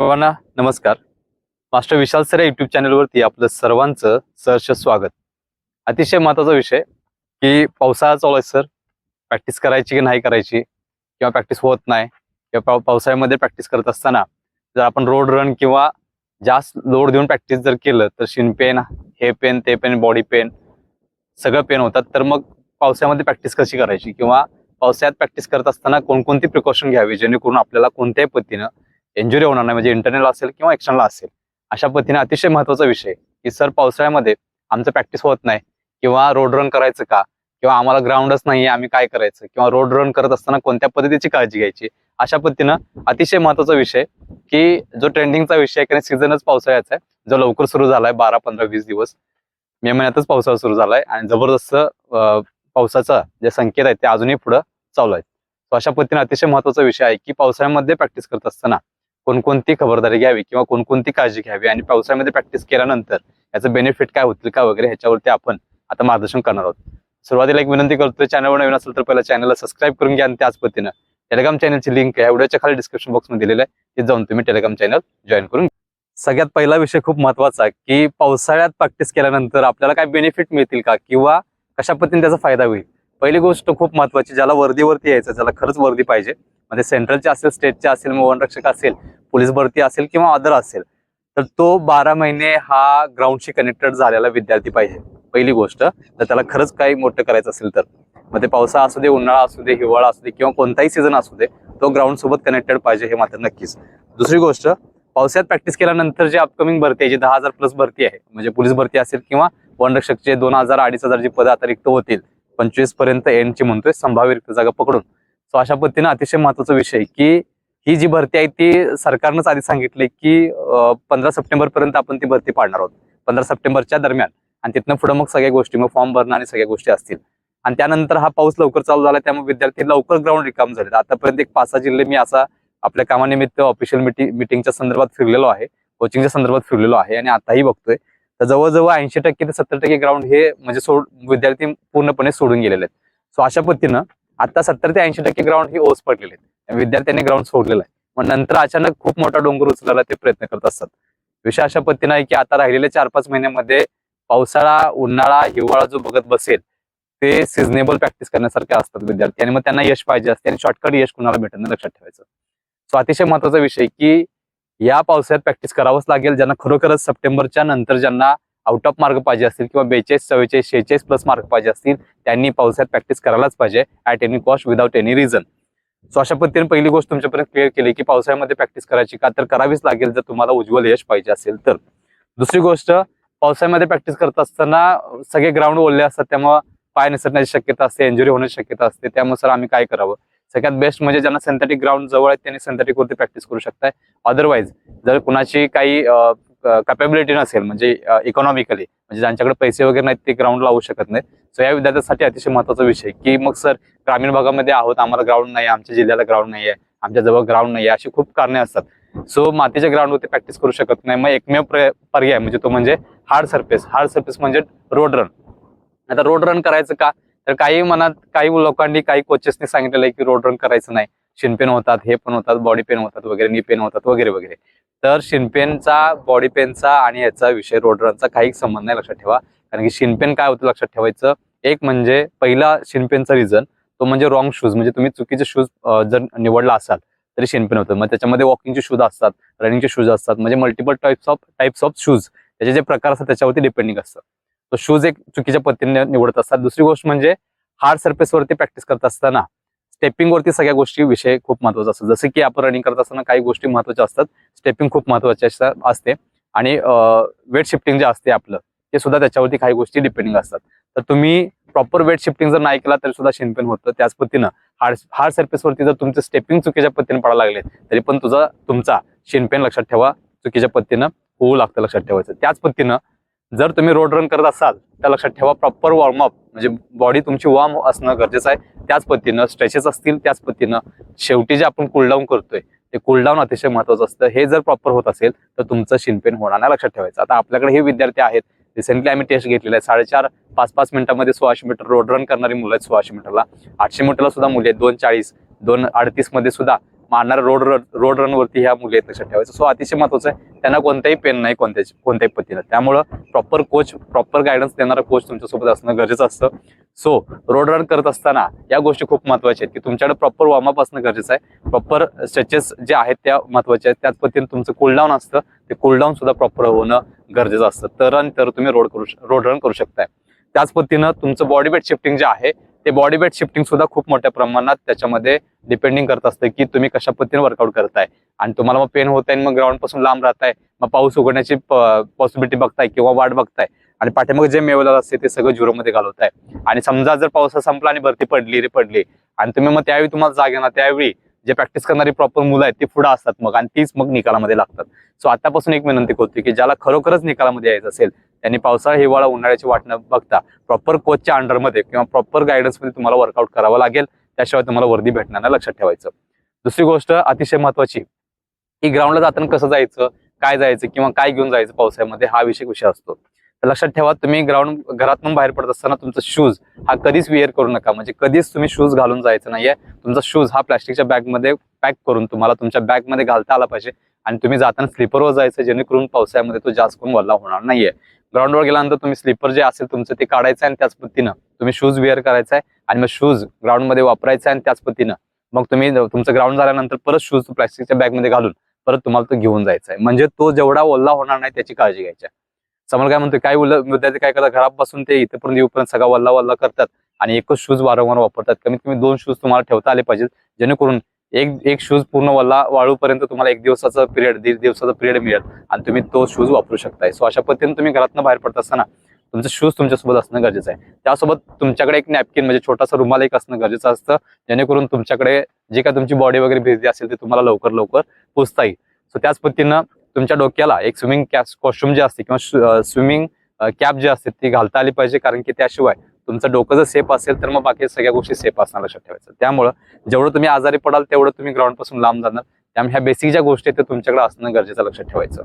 सर्वांना नमस्कार. Master Vishal sir या युट्यूब चॅनलवरती आपलं सर्वांचं सहर्ष स्वागत. अतिशय महत्त्वाचा विषय की पावसाळा चालू आहे सर. प्रॅक्टिस करायची की नाही करायची? किंवा प्रॅक्टिस होत नाही? किंवा पाव- पावसाळ्यामध्ये प्रॅक्टिस करत असताना जर आपण रोड रन किंवा जास्त लोड देऊन प्रॅक्टिस जर केलं तर शिन पेन हे पेन ते पेन बॉडी पेन सगळं पेन होतात. तर मग पावसाळ्यामध्ये प्रॅक्टिस कशी करायची? किंवा पावसाळ्यात प्रॅक्टिस करत असताना कोणकोणती प्रिकॉशन घ्यावी? जेणेकरून आपल्याला कोणत्याही पद्धतीनं इंजुरी होणार नाही म्हणजे इंटरनल असेल किंवा एक्सटर्नल असेल. अशा पद्धतीने अतिशय महत्त्वाचा विषय की सर पावसाळ्यामध्ये आमचं प्रॅक्टिस होत नाही किंवा रोड रन करायचं का? किंवा आम्हाला ग्राउंडच नाहीये आम्ही काय करायचं? किंवा रोड रन करत असताना कोणत्या पद्धतीची काळजी घ्यायची? अशा पद्धतीनं अतिशय महत्त्वाचा विषय की जो ट्रेंडिंगचा विषय आहे कारण सीझनच पावसाळ्याचा आहे जो लवकर सुरू झालाय बारा पंधरा वीस दिवस. मे महिन्यातच पावसाळा सुरू झालाय आणि जबरदस्त पावसाचा जे संकेत आहेत ते अजूनही पुढे चालू आहेत. सो अशा पद्धतीने अतिशय महत्त्वाचा विषय आहे की पावसाळ्यामध्ये प्रॅक्टिस करत असताना कोणकोणती खबरदारी घ्यावी किंवा कोणकोणती काळजी घ्यावी आणि पावसाळ्यामध्ये प्रॅक्टिस केल्यानंतर याचं बेनिफिट काय होतील का वगैरे ह्याच्यावरती आपण आता मार्गदर्शन करणार आहोत. सुरुवातीला एक विनंती करतो चॅनलवर नवीन असेल तर पहिला चॅनलला सबस्क्राईब करून घ्या आणि त्याच पद्धतीनं टेलिग्राम चॅनलची लिंक आहे व्हिडिओच्या खाली डिस्क्रिप्शन बॉक्समध्ये दिलेलं आहे. ते जाऊन तुम्ही टेलिग्राम चॅनल जॉईन करून सगळ्यात पहिला विषय खूप महत्त्वाचा की पावसाळ्यात प्रॅक्टिस केल्यानंतर आपल्याला काय बेनिफिट मिळतील का किंवा कशा पद्धतीने त्याचा फायदा होईल? पहिली गोष्ट खूप महत्वाची ज्याला वर्दीवरती यायचं ज्याला खरंच वर्दी पाहिजे. म्हणजे सेंट्रलचे असेल स्टेटचे असेल मग वनरक्षक असेल पोलीस भरती असेल किंवा अदर असेल तर तो बारा महिने हा ग्राउंडशी कनेक्टेड झालेला विद्यार्थी पाहिजे. पहिली गोष्ट तर त्याला खरंच काही मोठं करायचं असेल तर. मग ते पावसाळा असू दे उन्हाळा असू दे हिवाळा असू दे किंवा कोणताही सीझन असू दे तो ग्राउंड सोबत कनेक्टेड पाहिजे हे मात्र नक्कीच. दुसरी गोष्ट पावसाळ्यात प्रॅक्टिस केल्यानंतर जे अपकमिंग भरती आहे जी दहा हजार प्लस भरती आहे म्हणजे पोलीस भरती असेल किंवा वनरक्षकचे दोन हजार अडीच हजार जी पदं आता रिक्त होतील पंचवीसपर्यंत एंडची म्हणतोय संभाव्य रिक्त जागा पकडून. तो अशा पद्धतीनं अतिशय महत्त्वाचा विषय की ही जी भरती आहे ती सरकारनंच आधी सांगितले की पंधरा सप्टेंबर पर्यंत आपण ती भरती पाडणार आहोत. पंधरा सप्टेंबरच्या दरम्यान. आणि तिथनं पुढे मग सगळ्या गोष्टी मग फॉर्म भरणं आणि सगळ्या गोष्टी असतील. आणि त्यानंतर हा पाऊस लवकर चालू झाला त्यामुळे विद्यार्थी लवकर ग्राउंड रिकाम झाले आतापर्यंत एक पाच सहा जिल्हे मी असा आपल्या कामानिमित्त ऑफिशियल मिटिंग मिटिंगच्या संदर्भात फिरलेलो आहे. कोचिंगच्या संदर्भात फिरलेलो आहे आणि आताही बघतोय. तर जवळजवळ ऐंशी टक्के ते सत्तर टक्के ग्राउंड हे म्हणजे सोड विद्यार्थी पूर्णपणे सोडून गेलेले आहेत. सो अशा पद्धतीनं आता सत्तर ते ऐंशी टक्के ग्राउंड हे ओस पडलेले आहेत. विद्यार्थ्यांनी ग्राउंड सोडलेलं आहे. मग नंतर अचानक खूप मोठा डोंगर उचलायला ते प्रयत्न करत असतात. विषय अशा पद्धतीनं आहे की आता राहिलेल्या चार पाच महिन्यामध्ये पावसाळा उन्हाळा हिवाळा जो बघत बसेल ते सिजनेबल प्रॅक्टिस करण्यासारखे असतात विद्यार्थी. आणि मग त्यांना यश पाहिजे असते आणि शॉर्टकट यश कुणाला भेटणं लक्षात ठेवायचं. सो अतिशय महत्त्वाचा विषय की या पावसाळ्यात प्रॅक्टिस करावंच लागेल. ज्यांना खरोखरच सप्टेंबरच्या नंतर ज्यांना आउट ऑफ मार्क पाहिजे असतील किंवा बेचाळीस चव्वेचाळीस शेहेचाळीस प्लस मार्क पाहिजे असतील त्यांनी पावसाळ्यात प्रॅक्टिस करायलाच पाहिजे at any cost without any reason so अशा पद्धतीने पहिली गोष्ट तुमच्यापर्यंत क्लिअर केली की पावसाळ्यामध्ये प्रॅक्टिस करायची का? तर करावीच लागेल जर तुम्हाला उज्ज्वल यश पाहिजे असेल तर. दुसरी गोष्ट पावसाळ्यामध्ये प्रॅक्टिस करत असताना सगळे ग्राउंड ओले असतात त्यामुळे पाय निसरण्याची शक्यता असते इंजुरी होण्याची शक्यता असते त्यामुळे सर आम्ही काय करावं? सगळ्यात बेस्ट म्हणजे ज्यांना सिंथेटिक ग्राउंड जवळ आहेत त्यांनी सिंथेटिक वरती प्रॅक्टिस करू शकताय. अदरवाईज जर कुणाची काही कॅपेबिलिटी नसेल म्हणजे इकॉनॉमिकली म्हणजे ज्यांच्याकडे पैसे वगैरे नाहीत ते ग्राउंड लावू शकत नाहीत. सो या विद्यार्थ्यांसाठी अतिशय महत्त्वाचा विषय की मग सर ग्रामीण भागामध्ये आहोत आम्हाला ग्राउंड नाही आमच्या जिल्ह्याला ग्राउंड नाही आहे आमच्या जवळ ग्राउंड नाही आहे अशी खूप कारणे असतात. सो मातीच्या ग्राउंडवरती प्रॅक्टिस करू शकत नाही मग एकमेव पर्याय म्हणजे तो म्हणजे हार्ड सर्फेस हार्ड सर्फेस म्हणजे रोड रन आता रोड रन करायचं का? तर काही मनात काही लोकांनी काही कोचेसनी सांगितलेलं आहे की रोड रन करायचं नाही. शिनपेन होतात हे पण होतात बॉडी पेन होतात वगैरे नी पेन होतात वगैरे वगैरे. तर शिनपेनचा बॉडी पेनचा आणि याचा विषय रोडरनचा काही संबंध नाही लक्षात ठेवा. कारण की शिनपेन काय होतं लक्षात ठेवायचं? एक म्हणजे पहिला शिनपेनचा रिझन तो म्हणजे रॉंग शूज म्हणजे तुम्ही चुकीचे शूज जर निवडला असाल तरी शिनपेन होतं. मग त्याच्यामध्ये वॉकिंगचे शूज असतात रनिंगचे शूज असतात म्हणजे multiple types of types of shoes त्याचे जे प्रकार असतात त्याच्यावरती डिपेंडिंग असतं. तो शूज एक चुकीच्या पद्धतीने निवडत असतात. दुसरी गोष्ट म्हणजे हार्ड सर्फेसवरती प्रॅक्टिस करत असताना स्टेपिंगवरती सगळ्या गोष्टी विषय खूप महत्त्वाचा असतो जसं की आपण रनिंग करत असताना काही गोष्टी महत्त्वाच्या असतात स्टेपिंग खूप महत्वाची असते. आणि वेट शिफ्टिंग जे असते आपलं ते सुद्धा त्याच्यावरती काही गोष्टी डिपेंडिंग असतात. तर तुम्ही प्रॉपर वेट शिफ्टिंग जर नाही केला तरी सुद्धा शिनपेन होतं. त्याच पद्धतीनं हार्ड हार्ड सर्फेसवरती जर तुमचे स्टेपिंग चुकीच्या पद्धतीने पडायला लागले तरी पण तुझा तुमचा शिनपेन लक्षात ठेवा. चुकीच्या पद्धतीनं होऊ लागतं लक्षात ठेवायचं. त्याच पद्धतीनं जर तुम्ही रोड रन करत असाल तर लक्षात ठेवा प्रॉपर वॉर्मअप म्हणजे बॉडी तुमची वॉर्म असणं गरजेचं आहे. त्याच पद्धतीनं स्ट्रेचेस असतील त्याच पद्धतीनं शेवटी जे आपण कूलडाऊन करतोय ते कूलडाऊन अतिशय महत्वाचं असतं. हे जर प्रॉपर होत असेल तर तुमचं शिनपेन होणार नाही लक्षात ठेवायचं. आता आपल्याकडे हे विद्यार्थी आहेत. रिसेंटली आम्ही टेस्ट घेतलेला आहे साडेचार पाच पाच मिनिटांमध्ये सोळाशे मीटर रोड रन करणारी मुलं आहेत सोळाशे मीटरला. आठशे मीटरला सुद्धा मुली आहेत. दोन चाळीस दोन अडतीसमध्ये सुद्धा मारणार रोड रोड रन वरती ह्या मुली आहेत लक्षात ठेवायचं. सो अतिशय महत्वाचं आहे. त्यांना कोणताही पेन नाही कोणत्याही कोणत्याही पद्धतीनं त्यामुळं प्रॉपर कोच प्रॉपर गायडन्स देणारा कोच तुमच्यासोबत असणं गरजेचं असतं. सो रोड रन करत असताना या गोष्टी खूप महत्त्वाच्या आहेत की तुमच्याकडे प्रॉपर वॉर्मअप असणं गरजेचं आहे. प्रॉपर स्ट्रेचेस जे आहेत त्या महत्त्वाच्या आहेत. त्याच पद्धतीने तुमचं कूलडाऊन असतं. ते कूलडाऊन सुद्धा प्रॉपर होणं गरजेचं असतं. तर तर तुम्ही रोड करू रोड रन करू शकताय. त्याच पद्धतीनं तुमचं बॉडी वेट शिफ्टिंग जे आहे ते बॉडी वेट शिफ्टिंग सुद्धा खूप मोठ्या प्रमाणात त्याच्यामध्ये डिपेंडिंग करत असतं की तुम्ही कशा पद्धतीने वर्कआउट करताय. आणि तुम्हाला मग पेन होत आहे मग ग्राउंडपासून लांब राहताय मग पाऊस उघडण्याची पॉसिबिलिटी बघताय किंवा वाट बघताय. आणि पाठीमागे जे मेवलं असते ते सगळं झिरोमध्ये घालवताय. आणि समजा जर पावसा संपला आणि भरती पडली रे पडली. आणि तुम्ही मग त्यावेळी तुम्हाला जाग येणार त्यावेळी जे प्रॅक्टिस करणारी प्रॉपर मुलं आहेत ती पुढे असतात मग आणि तीच मग निकालामध्ये लागतात. सो आतापासून एक विनंती करतो की ज्याला खरोखरच निकालामध्ये यायचं असेल त्यांनी पावसाळा हिवाळा उन्हाळ्याची वाट न बघता प्रॉपर कोचच्या अंडरमध्ये किंवा प्रॉपर गायडन्समध्ये तुम्हाला वर्कआउट करावं लागेल. त्याशिवाय तुम्हाला वर्दी भेटणार नाही लक्षात ठेवायचं. दुसरी गोष्ट अतिशय महत्वाची की ग्राउंडला जाताना कसं जायचं काय जायचं किंवा काय घेऊन जायचं पावसाळ्यामध्ये हा विषय विषय असतो. तर लक्षात ठेवा तुम्ही ग्राउंड घरातून बाहेर पडत असताना तुमचा शूज हा कधीच विअर करू नका. म्हणजे कधीच तुम्ही शूज घालून जायचं नाहीये. तुमचा शूज हा प्लास्टिकच्या बॅगमध्ये पॅक करून तुम्हाला तुमच्या बॅगमध्ये घालता आला पाहिजे आणि तुम्ही जाताना स्लीपरवर जायचं जेणेकरून पावसाळ्यामध्ये तो जास्त करून वल्ला होणार नाहीये. ग्राउंडवर गेल्यानंतर तुम्ही स्लीपर जे असेल तुमचं ते काढायचं आणि त्याच पद्धतीनं तुम्ही शूज वेअर करायचा आहे आणि मग शूज ग्राउंडमध्ये वापरायचा आणि त्याच पद्धतीनं मग तुम्ही तुमचं ग्राउंड झाल्यानंतर परत शूज प्लास्टिकच्या बॅगमध्ये घालून परत तुम्हाला तो घेऊन जायचा आहे. म्हणजे तो जेवढा ओल्ला होणार नाही त्याची काळजी घ्यायची आहे. समोर काय म्हणतोय काय विद्यार्थी काय करतात घरापासून ते इथेपर्यंत येऊपर्यंत सगळा वल्ला वल्ला करतात आणि एकच शूज वारंवार वापरतात. कमीत कमी दोन शूज तुम्हाला ठेवता आले पाहिजेत जेणेकरून एक एक शूज पूर्ण वल्ला वाळूपर्यंत तुम्हाला एक दिवसाचा पिरियड दीड दिवसाचा पिरियड मिळेल आणि तुम्ही तो शूज वापरू शकताय. सो अशा पद्धतीने तुम्ही घरातनं बाहेर पडत असताना तुमचं शूज तुमच्यासोबत असणं गरजेचं आहे. त्यासोबत तुमच्याकडे एक नॅपकिन म्हणजे छोटासा रुमाल एक असणं गरजेचं असतं जेणेकरून तुमच्याकडे जे काय तुमची बॉडी वगैरे भिजली असेल ते तुम्हाला लवकर लवकर पोचता येईल. सो त्याच पद्धतीनं तुमच्या डोक्याला एक स्विमिंग कॅप कॉस्ट्युम जे असते किंवा स्विमिंग कॅप जे असते ती घालता आली पाहिजे कारण की त्याशिवाय तुमचं डोकं जर सेफ असेल तर मग बाकी सगळ्या गोष्टी सेफ असणार लक्षात ठेवायचं. त्यामुळं जेवढं तुम्ही आजारी पडाल तेवढं तुम्ही ग्राउंडपासून लांब जाणार. त्यामुळे ह्या बेसिक ज्या गोष्टी आहेत त्या तुमच्याकडे असणं गरजेचं लक्षात ठेवायचं.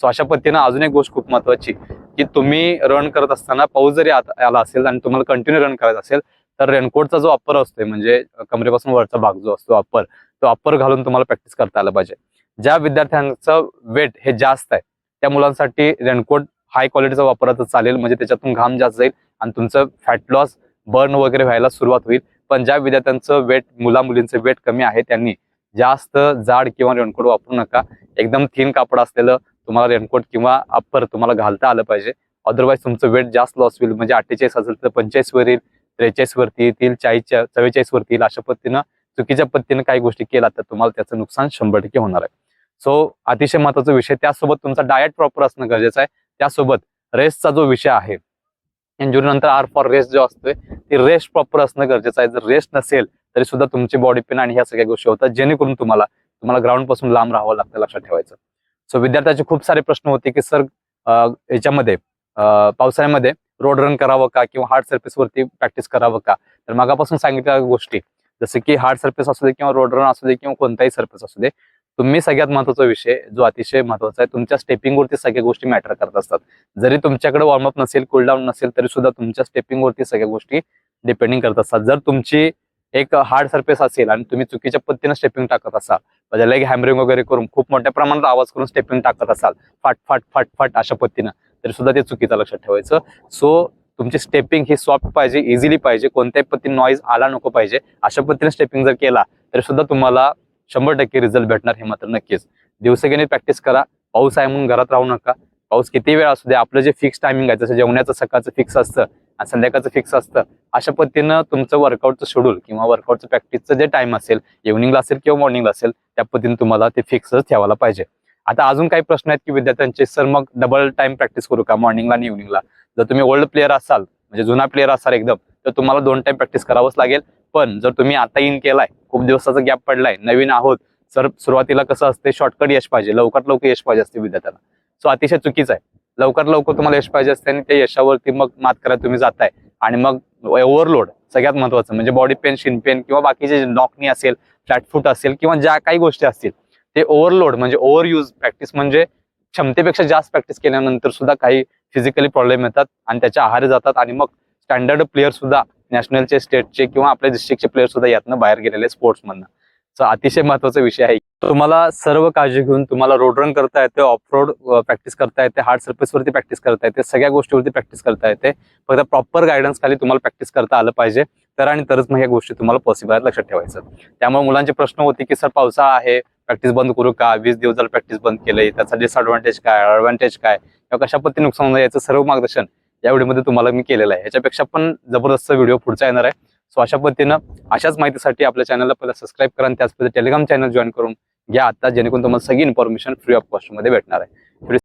सो अशा पद्धतीनं अजून एक गोष्ट खूप महत्वाची की तुम्ही रन करत असताना पाऊस जरी आला असेल आणि तुम्हाला कंटिन्यू रन करायचा असेल तर रेनकोटचा जो अप्पर असतोय म्हणजे कमरेपासून वरचा भाग जो असतो अप्पर तो अप्पर घालून तुम्हाला प्रॅक्टिस करता आलं पाहिजे. ज्या विद्यार्थ्यांचं वेट हे जास्त आहे त्या मुलांसाठी रेनकोट हाय क्वालिटीचा वापरायचं चालेल म्हणजे त्याच्यातून घाम जास्त जाईल आणि तुमचं फॅट लॉस बर्न वगैरे व्हायला सुरुवात होईल. पण ज्या विद्यार्थ्यांचं वेट मुला मुलींचं वेट कमी आहे त्यांनी जास्त जाड किंवा रेनकोट वापरू नका. एकदम थिन कापड असलेलं तुम्हाला रेनकोट किंवा अप्पर तुम्हाला घालता आलं पाहिजे. अदरवाईज तुमचं वेट जास्त लॉस होईल म्हणजे अठ्ठेचाळीस असेल तर पंचेचाळीस वर येईल त्रेचाळीस वरती येतील चाळीसच्या चव्वेचाळीस वरती येईल अशा पद्धतीनं चुकीच्या पद्धतीनं काही गोष्टी केल्या तर तुम्हाला त्याचं नुकसान शंभर टक्के होणार आहे. सो अतिशय महत्त्वाचा विषय. त्यासोबत तुमचा डायट प्रॉपर असणं गरजेचं आहे. त्यासोबत रेस्टचा जो विषय आहे इंजुरी नंतर आर फॉर रेस्ट जो असतोय ती रेस्ट प्रॉपर असणं गरजेचं आहे. जर रेस्ट नसेल तरी सुद्धा तुमची बॉडी पेन आणि ह्या सगळ्या गोष्टी होतात. जेणेकरून तुम्हाला तुम्हाला ग्राउंडपासून लांब राहावं लागतं लक्षात ठेवायचं. सो विद्यार्थ्याचे खूप सारे प्रश्न होते की सर याच्यामध्ये पावसाळ्यामध्ये रोड रन करावं का किंवा हार्ड सर्फेस वरती प्रॅक्टिस करावं का? तर मागापासून सांगितलेल्या गोष्टी. जसं की हार्ड सर्फेस असू दे किंवा रोड रन असू दे किंवा कोणताही सर्फेस असू दे तुम्ही सगळ्यात महत्त्वाचा विषय जो अतिशय महत्त्वाचा आहे तुमच्या स्टेपिंगवरती सगळ्या गोष्टी मॅटर करत असतात. जरी तुमच्याकडे वॉर्मअप नसेल कूलडाऊन नसेल तरी सुद्धा तुमच्या स्टेपिंगवरती सगळ्या गोष्टी डिपेंडिंग करत असतात. जर तुमची एक हार्ड सर्फेस असेल आणि तुम्ही चुकीच्या पद्धतीने स्टेपिंग टाकत असाल म्हणजे एक हॅमरिंग वगैरे करून खूप मोठ्या प्रमाणात आवाज करून स्टेपिंग टाकत असाल फाट फाट फाट फाट अशा पद्धतीनं तरी सुद्धा ते चुकीचं लक्षात ठेवायचं. सो तुमची स्टेपिंग ही सॉफ्ट पाहिजे इझिली पाहिजे कोणत्याही पद्धतीने नॉईज आला नको पाहिजे अशा पद्धतीने स्टेपिंग जर केला तरी सुद्धा तुम्हाला शंभर टक्के रिझल्ट भेटणार हे मात्र नक्कीच. दिवसेगणी प्रॅक्टिस करा. पाऊस आहे म्हणून घरात राहू नका. पाऊस किती वेळ असू दे आपलं जे फिक्स टायमिंग आहे जसं जेवण्याचं सकाळचं फिक्स असतं आणि संध्याकाळचं फिक्स असतं अशा पद्धतीनं तुमचं वर्कआउटचं शेड्यूल किंवा वर्कआउटचं प्रॅक्टिसचं जे टाइम असेल इव्हनिंगला असेल किंवा मॉर्निंगला असेल त्या पद्धतीने तुम्हाला ते फिक्सच ठेवायला पाहिजे. आता अजून काही प्रश्न आहेत की विद्यार्थ्यांचे सर मग डबल टाइम प्रॅक्टिस करू का मॉर्निंगला आणि इव्हनिंगला जर तुम्ही ओल्ड प्लेअर असाल म्हणजे जुना प्लेअर असाल एकदम तर तुम्हाला दोन टाइम प्रॅक्टिस करावंच लागेल. पण जर तुम्ही आता इन केलाय खूप दिवसाचा गॅप पडलाय नवीन आहोत सर सुरुवातीला कसं असते शॉर्टकट यश पाहिजे लवकरात लवकर यश पाहिजे असते विद्यार्थ्यांना. सो अतिशय चुकीचं आहे. लवकर लवकर तुम्हाला यश पाहिजे असते आणि त्या यशावरती मग मात करायला तुम्ही जाताय. आणि मग ओव्हरलोड सगळ्यात महत्वाचं म्हणजे बॉडी पेन शिन पेन किंवा बाकीचे नॉकनी असेल फ्लॅटफूट असेल किंवा ज्या काही गोष्टी असतील ते ओव्हरलोड म्हणजे ओव्हर यूज प्रॅक्टिस म्हणजे क्षमतेपेक्षा जास्त प्रॅक्टिस केल्यानंतर सुद्धा काही फिजिकली प्रॉब्लेम येतात आणि त्याच्या आहारी जातात आणि मग स्टँडर्ड प्लेअर सुद्धा नॅशनलचे स्टेटचे किंवा आपल्या डिस्ट्रिक्टचे प्लेअर सुद्धा यातनं बाहेर गेलेले स्पोर्ट्स सो अतिशय महत्त्वाचा विषय आहे. तुम्हाला सर्व काळजी घेऊन तुम्हाला रोड रन करता येते ऑफ रोड प्रॅक्टिस करता येते हार्ड सर्फेसवरती प्रॅक्टिस करता येते सगळ्या गोष्टीवरती प्रॅक्टिस करता येते. फक्त प्रॉपर गायडन्स खाली तुम्हाला प्रॅक्टिस करता आलं पाहिजे. तर आणि तरच मग ह्या गोष्टी तुम्हाला पॉसिबल आहेत लक्षात ठेवायचं. त्यामुळे मुलांचे प्रश्न होते की सर पावसाळा आहे प्रॅक्टिस बंद करू का? वीस दिवस झालं प्रॅक्टिस बंद केलंय त्याचा डिसअडव्हान्टेज काय? ऍडव्हान्टेज काय? किंवा कशा पद्धतीने नुकसान होणार याचं सर्व मार्गदर्शन या व्हिडिओमध्ये तुम्हाला मी केलेलं आहे. याच्यापेक्षा पण जबरदस्त व्हिडिओ पुढचा येणार आहे. सो अशा पद्धतीनं अशाच माहितीसाठी आपल्या चॅनलला पहिला सबस्क्राईब करा आणि त्याच टेलिग्राम चॅनल जॉईन करून घ्या आता जेणेकरून तुम्हाला सगळी इन्फॉर्मेशन फ्री ऑफ कॉस्टमध्ये भेटणार आहे.